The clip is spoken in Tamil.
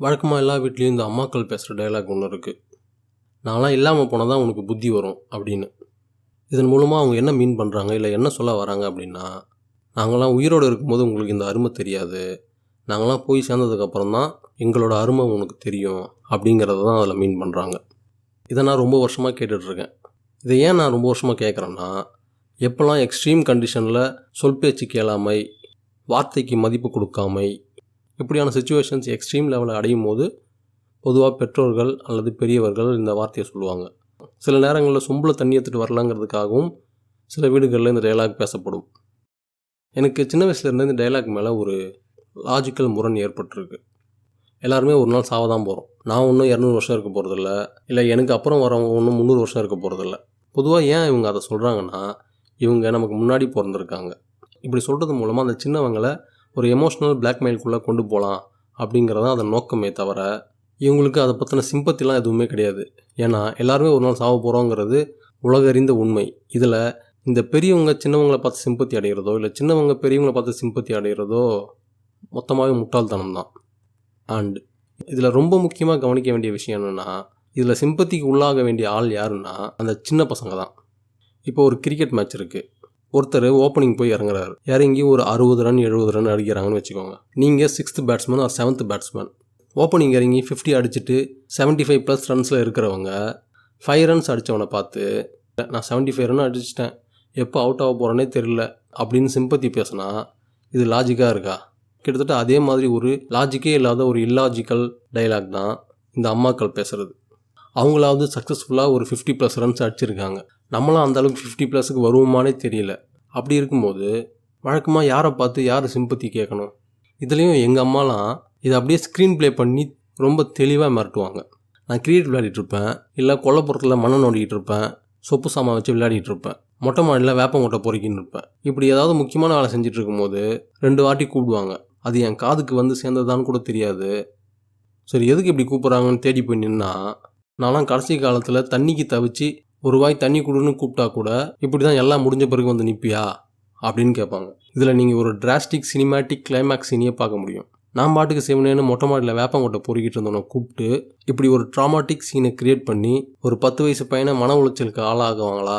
வழக்கமாக எல்லா வீட்லேயும் இந்த அம்மாக்கள் பேசுகிற டைலாக் ஒன்று இருக்குது நான்லாம் இல்லாமல் போனால் தான் உனக்கு புத்தி வரும் அப்படின்னு. இதன் மூலமாக அவங்க என்ன மீன் பண்ணுறாங்க இல்லை என்ன சொல்ல வராங்க அப்படின்னா நாங்களாம் உயிரோடு இருக்கும்போது உங்களுக்கு இந்த அருமை தெரியாது. நாங்களாம் போய் சேர்ந்ததுக்கப்புறம் தான் எங்களோட அருமை உனக்கு தெரியும் அப்படிங்கிறத தான் அதில் மீன் பண்ணுறாங்க இதை நான் ரொம்ப வருஷமாக கேட்டுட்ருக்கேன். இதை ஏன் நான் ரொம்ப வருஷமாக கேட்குறேன்னா எப்போல்லாம் எக்ஸ்ட்ரீம் கண்டிஷனில் சொல் பேச்சு கேளாமை வார்த்தைக்கு மதிப்பு கொடுக்காமை இப்படியான சுச்சுவேஷன்ஸ் எக்ஸ்ட்ரீம் லெவலில் அடையும் போது பொதுவாக பெற்றோர்கள் அல்லது பெரியவர்கள் இந்த வார்த்தையை சொல்லுவாங்க. சில நேரங்களில் சொம்பில் தண்ணி எடுத்துகிட்டு வரலாங்கிறதுக்காகவும் சில வீடுகளில் இந்த டயலாக் பேசப்படும். எனக்கு சின்ன வயசுலேருந்து இந்த டயலாக் மேலே ஒரு லாஜிக்கல் முரண் ஏற்பட்டிருக்கு. எல்லாருமே ஒரு நாள் சாவ தான் போகிறோம் நான் ஒன்றும் இரநூறு வருஷம் இருக்க போகிறதில்ல இல்லை எனக்கு அப்புறம் வரவங்க ஒன்றும் முந்நூறு வருஷம் இருக்க போகிறதில்ல பொதுவாக ஏன் இவங்க அதை சொல்கிறாங்கன்னா இவங்க நமக்கு முன்னாடி பிறந்திருக்காங்க. இப்படி சொல்கிறது மூலமாக அந்த சின்னவங்களை ஒரு எமோஷ்னல் பிளாக்மெயிலுக்குள்ளே கொண்டு போகலாம் அப்படிங்கிறதான் அதன் நோக்கமே தவிர இவங்களுக்கு அதை பற்றின சிம்பத்திலாம் எதுவுமே கிடையாது. ஏன்னா எல்லாருமே ஒரு நாள் சாவ போகிறோங்கிறது உலகறிந்த உண்மை. இதில் இந்த பெரியவங்க சின்னவங்களை பார்த்து சிம்பத்தி அடைகிறதோ இல்லை சின்னவங்க பெரியவங்களை பார்த்து சிம்பத்தி அடைகிறதோ மொத்தமாகவே முட்டாள்தனம் தான் அண்ட் இதில் ரொம்ப முக்கியமாக கவனிக்க வேண்டிய விஷயம் என்னென்னா இதில் சிம்பத்திக்கு உள்ளாக வேண்டிய ஆள் யாருன்னா அந்த சின்ன பசங்க தான் இப்போ ஒரு கிரிக்கெட் மேட்ச் இருக்குது ஒருத்தர் ஓப்பனிங் போய் இறங்குறாரு. இறங்கி ஒரு அறுபது ரன் எழுபது ரன் அடிக்கிறாங்கன்னு வச்சுக்கோங்க. நீங்கள் sixth batsman or seventh batsman opening இறங்கி ஃபிஃப்டி அடிச்சுட்டு 75 ஃபைவ் ப்ளஸ் ரன்ஸில் இருக்கிறவங்க ஃபைவ் ரன்ஸ் அடித்தவனை பார்த்து நான் 75 ஃபைவ் ரன் அடிச்சிட்டேன். எப்போ அவுட் ஆக போகிறேனே தெரியல. அப்படின்னு சிம்பத்தி பேசினா இது லாஜிக்காக இருக்கா? கிட்டத்தட்ட அதே மாதிரி ஒரு லாஜிக்கே இல்லாத ஒரு இல்லாஜிக்கல் டைலாக் தான் இந்த அம்மாக்கள் பேசுகிறது அவங்களாவது சக்ஸஸ்ஃபுல்லாக ஒரு ஃபிஃப்டி ப்ளஸ் ரன்ஸ் அடிச்சிருக்காங்க. நம்மளாம் அந்தளவுக்கு ஃபிஃப்டி ப்ளஸுக்கு வருவோமானே தெரியல. அப்படி இருக்கும்போது வழக்கமாக யாரை பார்த்து யார் சிம்பத்தி கேட்கணும்? இதுலேயும் எங்கள் அம்மாலாம் இதை அப்படியே ஸ்க்ரீன் ப்ளே பண்ணி ரொம்ப தெளிவாக மிரட்டுவாங்க. நான் கிரிக்கெட் விளையாடிட்டு இருப்பேன் இல்லை கொல்லப்புறத்தில் மண்ணை நோண்டிக்கிட்டு இருப்பேன் சொப்பு சாமான் வச்சு விளையாடிட்டு இருப்பேன் மொட்டை மாடியில் வேப்பங்கொட்டை பொறுக்கின்னு இருப்பேன். இப்படி ஏதாவது முக்கியமான வேலை செஞ்சுட்டு இருக்கும்போது ரெண்டு வாட்டி கூப்பிடுவாங்க. அது என் காதுக்கு வந்து சேர்ந்ததான்னு கூட தெரியாது. சரி எதுக்கு இப்படி கூப்பிட்றாங்கன்னு தேடி போய் நின்னா நான்லாம் கடைசி காலத்தில் தண்ணிக்கு தவிச்சு ஒரு வாய் தண்ணி கொடுன்னு கூப்பிட்டா கூட இப்படி தான் எல்லாம் முடிஞ்ச பிறகு வந்து நிற்பியா அப்படின்னு கேட்பாங்க இதில் நீங்கள் ஒரு டிராஸ்டிக் சினிமேட்டிக் கிளைமேக்ஸ் சீனியே பார்க்க முடியும். நான் பாட்டுக்கு செய்வனேன்னு மொட்டை மாடியில் வேப்பங்கொட்டை பொறுக்கிட்டு இருந்தவனை கூப்பிட்டு இப்படி ஒரு ட்ராமாட்டிக் சீனை கிரியேட் பண்ணி ஒரு பத்து வயசு பையனை மன உளைச்சலுக்கு ஆளாகுவாங்களா?